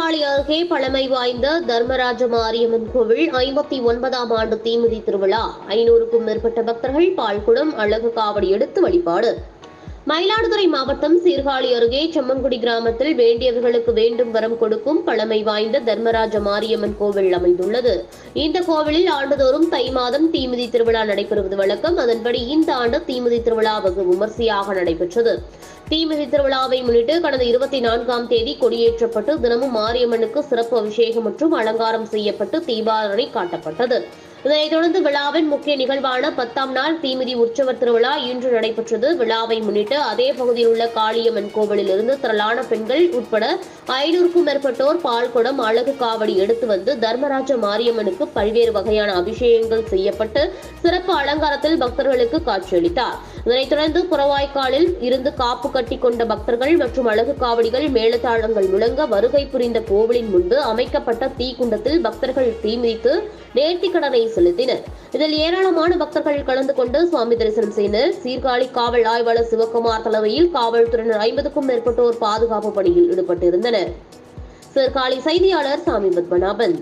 அருகே பழமை வாய்ந்த தர்மராஜ மாரியம்மன் கோவில் ஐம்பத்தி ஒன்பதாம் ஆண்டு தீமிதி திருவிழா. ஐநூறுக்கும் மேற்பட்ட பக்தர்கள் பால்குடம் அழகு காவடி எடுத்து வழிபாடு. மயிலாடுதுறை மாவட்டம் சீர்காழி அருகே செம்மங்குடி கிராமத்தில் வேண்டியவர்களுக்கு வேண்டும் வரம் கொடுக்கும் பழமை வாய்ந்த தர்மராஜ மாரியம்மன் கோவில் அமைந்துள்ளது. இந்த கோவிலில் ஆண்டுதோறும் தை மாதம் தீமிதி திருவிழா நடைபெறுவது வழக்கம். அதன்படி இந்த ஆண்டு தீமிதி திருவிழா வெகு விமர்சையாக நடைபெற்றது. தீமிதி திருவிழாவை முன்னிட்டு கடந்த இருபத்தி நான்காம் தேதி கொடியேற்றப்பட்டு தினமும் மாரியம்மனுக்கு சிறப்பு அபிஷேகம் மற்றும் அலங்காரம் செய்யப்பட்டு தீபாரணை காட்டப்பட்டது. இதனைத் தொடர்ந்து விழாவின் முக்கிய நிகழ்வான பத்தாம் நாள் தீமிதி உற்சவர் திருவிழா இன்று நடைபெற்றது. விழாவை முன்னிட்டு அதே பகுதியில் உள்ள காளியம்மன் கோவிலில் இருந்து திரளான பெண்கள் உட்பட ஐநூறுக்கும் மேற்பட்டோர் பால்குடம் அழகு காவடி எடுத்து வந்து தர்மராஜ மாரியம்மனுக்கு பல்வேறு வகையான அபிஷேகங்கள் செய்யப்பட்டு சிறப்பு அலங்காரத்தில் பக்தர்களுக்கு காட்சியளித்தார். இதனைத் தொடர்ந்து புறவாய்க்காலில் இருந்து காப்பு கட்டி கொண்ட பக்தர்கள் மற்றும் அழகு காவடிகள் மேலதாளங்கள் முழங்க வருகை புரிந்த கோவிலின் முன்பு அமைக்கப்பட்ட தீக்குண்டத்தில் பக்தர்கள் தீமிதித்து நேர்த்தி நேர்த்திக்கடனை செலுத்தினர். இதில் ஏராளமான பக்தர்கள் கலந்து கொண்டு சுவாமி தரிசனம் செய்தனர். சீர்காழி காவல் ஆய்வாளர் சிவகுமார் தலைமையில் காவல்துறையினர் ஐம்பதுக்கும் மேற்பட்டோர் பாதுகாப்பு பணியில் ஈடுபட்டிருந்தனர். சீர்காழி செய்தியாளர் சாமி பத்மநாபன்.